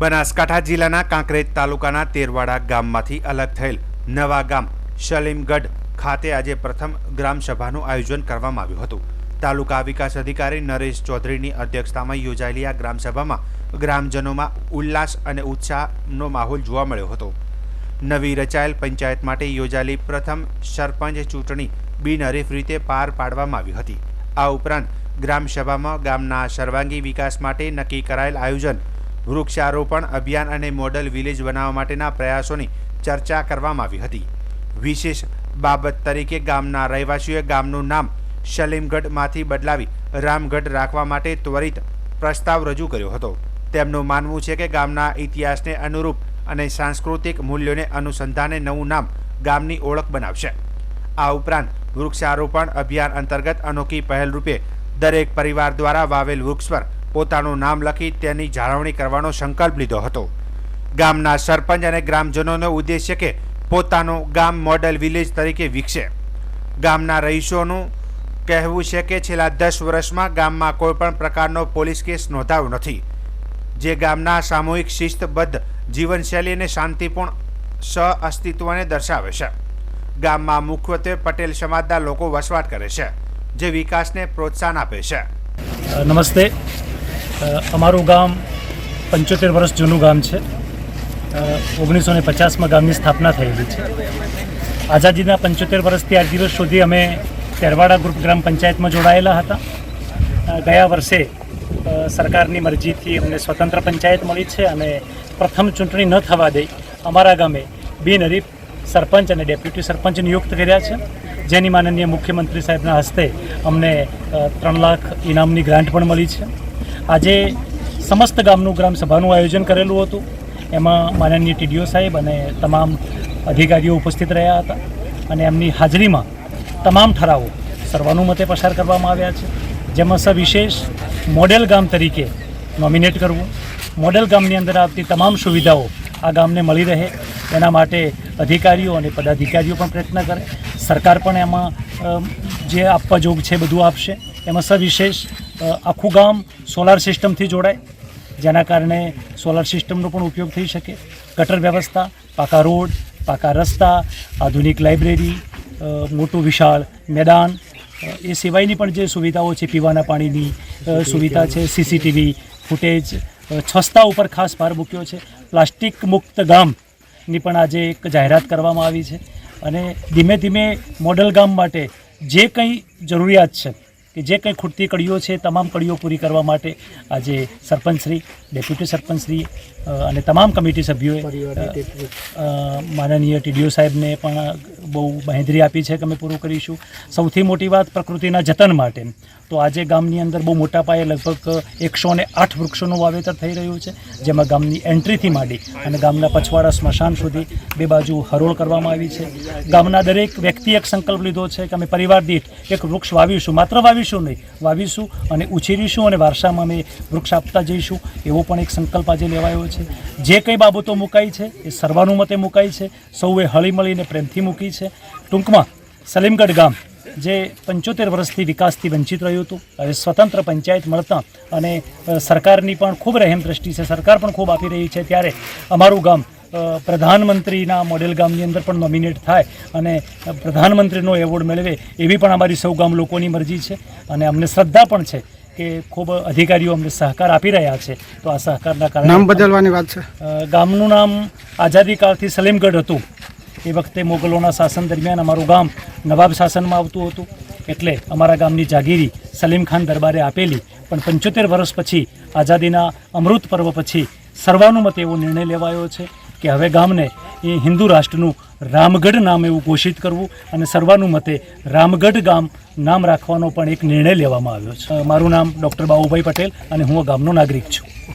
બનાસકાંઠા જિલ્લાના કાંકરેજ તાલુકાના તેરવાડા ગામમાંથી અલગ થયેલ નવા ગામ શલીમગઢ ખાતે આજે પ્રથમ ગ્રામસભાનું આયોજન કરવામાં આવ્યું હતું. તાલુકા વિકાસ અધિકારી નરેશ ચૌધરીની અધ્યક્ષતામાં યોજાયેલી આ ગ્રામસભામાં ગ્રામજનોમાં ઉલ્લાસ અને ઉત્સાહનો માહોલ જોવા મળ્યો હતો. નવી રચાયેલ પંચાયત માટે યોજાયેલી પ્રથમ સરપંચ ચૂંટણી બિનહરીફ રીતે પાર પાડવામાં આવી હતી. આ ઉપરાંત ગ્રામસભામાં ગામના સર્વાંગી વિકાસ માટે નક્કી કરાયેલ આયોજન વૃક્ષારોપણ અભિયાન અને મોડલ વિલેજ બનાવવા માટેના પ્રયાસોની ચર્ચા કરવામાં આવી હતી. વિશેષ બાબત તરીકે ગામના રહેવાસીઓએ ગામનું નામ સલીમગઢમાંથી બદલાવી રામગઢ રાખવા માટે ત્વરિત પ્રસ્તાવ રજૂ કર્યો હતો. તેમનું માનવું છે કે ગામના ઇતિહાસને અનુરૂપ અને સાંસ્કૃતિક મૂલ્યોને અનુસંધાને નવું નામ ગામની ઓળખ બનાવશે. આ ઉપરાંત વૃક્ષારોપણ અભિયાન અંતર્ગત અનોખી પહેલ રૂપે દરેક પરિવાર દ્વારા વાવેલ વૃક્ષ પર પોતાનું નામ લખી તેની જાળવણી કરવાનો સંકલ્પ લીધો હતો. ગામના સરપંચ અને ગ્રામજનોનો ઉદ્દેશ્ય કે પોતાનું ગામ મોડેલ વિલેજ તરીકે વિકસે. ગામના રહીશોનું કહેવું છે કે છેલ્લા દસ વર્ષમાં ગામમાં કોઈપણ પ્રકારનો પોલીસ કેસ નોંધાયો નથી. જે ગામના સામૂહિક શિસ્તબદ્ધ જીવનશૈલી અને શાંતિપૂર્ણ અસ્તિત્વને દર્શાવે છે. ગામમાં મુખ્યત્વે પટેલ સમાજના લોકો વસવાટ કરે છે, જે વિકાસને પ્રોત્સાહન આપે છે. નમસ્તે. અમારું ગામ પંચોતેર વર્ષ જૂનું ગામ છે. ઓગણીસો ને પચાસમાં ગામની સ્થાપના થયેલી છે. આઝાદીના પંચોતેર વર્ષથી આજ દિવસ સુધી અમે તેરવાડા ગ્રુપ ગ્રામ પંચાયતમાં જોડાયેલા હતા. ગયા વર્ષે સરકારની મરજીથી અમને સ્વતંત્ર પંચાયત મળી છે અને પ્રથમ ચૂંટણી ન થવા દઈ અમારા ગામે બિનહરીફ સરપંચ અને ડેપ્યુટી સરપંચ નિયુક્ત કર્યા છે. જેની માનનીય મુખ્યમંત્રી સાહેબના હસ્તે અમને ત્રણ લાખ ઇનામની ગ્રાન્ટ પણ મળી છે. આજે સમસ્ત ગામનું ગ્રામ સભાનું આયોજન કરેલું હતું. એમાં માનનીય ટીડીઓ સાહેબ અને તમામ અધિકારીઓ ઉપસ્થિત રહ્યા હતા અને એમની હાજરીમાં તમામ ઠરાવો સર્વાનુમતે પસાર કરવામાં આવ્યા છે. જેમાં સવિશેષ મોડેલ ગામ તરીકે નોમિનેટ કરવું, મોડેલ ગામની અંદર આવતી તમામ સુવિધાઓ આ ગામને મળી રહે. એના માટે અધિકારીઓ અને પદાધિકારીઓ પણ પ્રયત્ન કરે. સરકાર પણ એમાં જે આપવા જોગ છે બધું આપશે. એમાં સવિશેષ આખું ગામ સોલાર સિસ્ટમથી જોડાય જેના કારણે સોલાર સિસ્ટમનો પણ ઉપયોગ થઈ શકે. ગટર વ્યવસ્થા પાકા રોડ પાકા રસ્તા આધુનિક લાઇબ્રેરી મોટું વિશાળ મેદાન એ સિવાયની પણ જે સુવિધાઓ છે પીવાના પાણીની સુવિધા છે સીસીટીવી ફૂટેજ છસ્તા ઉપર ખાસ ભાર મૂક્યો છે. પ્લાસ્ટિક મુક્ત ગામની પણ આજે એક જાહેરાત કરવામાં આવી છે. અને ધીમે ધીમે મોડલ ગામ માટે જે કંઈ જરૂરિયાત છે કે જે કંઈ ખૂટતી કડીઓ છે, તમામ કડીઓ પૂરી કરવા માટે આજે સરપંચશ્રી ડેપ્યુટી સરપંચશ્રી અને તમામ કમિટી સભ્યોએ માનનીય ટીડીઓ સાહેબને પણ બહુ બાંહેધરી આપી છે કે અમે પૂરું કરીશું. સૌથી મોટી વાત પ્રકૃતિના જતન માટે. તો આજે ગામની અંદર બહુ મોટા પાયે લગભગ એકસો ને આઠ વૃક્ષોનું વાવેતર થઈ રહ્યું છે, જેમાં ગામની એન્ટ્રીથી માંડી અને ગામના પછવાડા સ્મશાન સુધી બે બાજુ હરોળ કરવામાં આવી છે. ગામના દરેક વ્યક્તિએ એક સંકલ્પ લીધો છે કે અમે પરિવાર દીઠ એક વૃક્ષ વાવીશું, માત્ર વાવીશું નહીં, વાવીશું અને ઉછેરીશું અને વારસામાં અમે વૃક્ષ આપતા જઈશું, એવો પણ એક સંકલ્પ આજે લેવાયો છે. જે કંઈ બાબતો મુકાઈ છે, એ સર્વાનુમતે મુકાઈ છે, સૌએ હળીમળીને પ્રેમથી મૂકી છે. ટૂંકમાં, સલીમગઢ ગામ જે પંચોતેર વર્ષથી વિકાસથી વંચિત રહ્યું હતું. હવે સ્વતંત્ર પંચાયત મળતા અને સરકારની પણ ખૂબ રહેમ દ્રષ્ટિ છે. સરકાર પણ ખૂબ આપી રહી છે. ત્યારે અમારું ગામ પ્રધાનમંત્રીના મોડેલ ગામની અંદર પણ નોમિનેટ થાય અને પ્રધાનમંત્રીનો એવોર્ડ મેળવે એવી પણ અમારી સૌ ગામ લોકોની મરજી છે. અને અમને શ્રદ્ધા પણ છે કે ખૂબ અધિકારીઓ અમને સહકાર આપી રહ્યા છે. તો આ સહકારના કારણે નામ બદલવાની વાત છે. ગામનું નામ આઝાદી કાળથી સલીમગઢ હતું. એ વખતે મોગલોના શાસન દરમિયાન અમારું ગામ નવાબ શાસનમાં આવતું હતું. એટલે અમારા ગામની જાગીરી સલીમ ખાન દરબારે આપેલી. પણ પંચોતેર વર્ષ પછી, આઝાદીના અમૃત પર્વ પછી સર્વાનુમતે એવો નિર્ણય લેવાયો છે કે હવે ગામને એ હિન્દુ રાષ્ટ્રનું રામગઢ નામ એવું ઘોષિત કરવું અને સર્વાનુમતે રામગઢ ગામ નામ રાખવાનો પણ એક નિર્ણય લેવામાં આવ્યો છે. મારું નામ ડૉક્ટર બાબુભાઈ પટેલ અને હું ગામનો નાગરિક છું.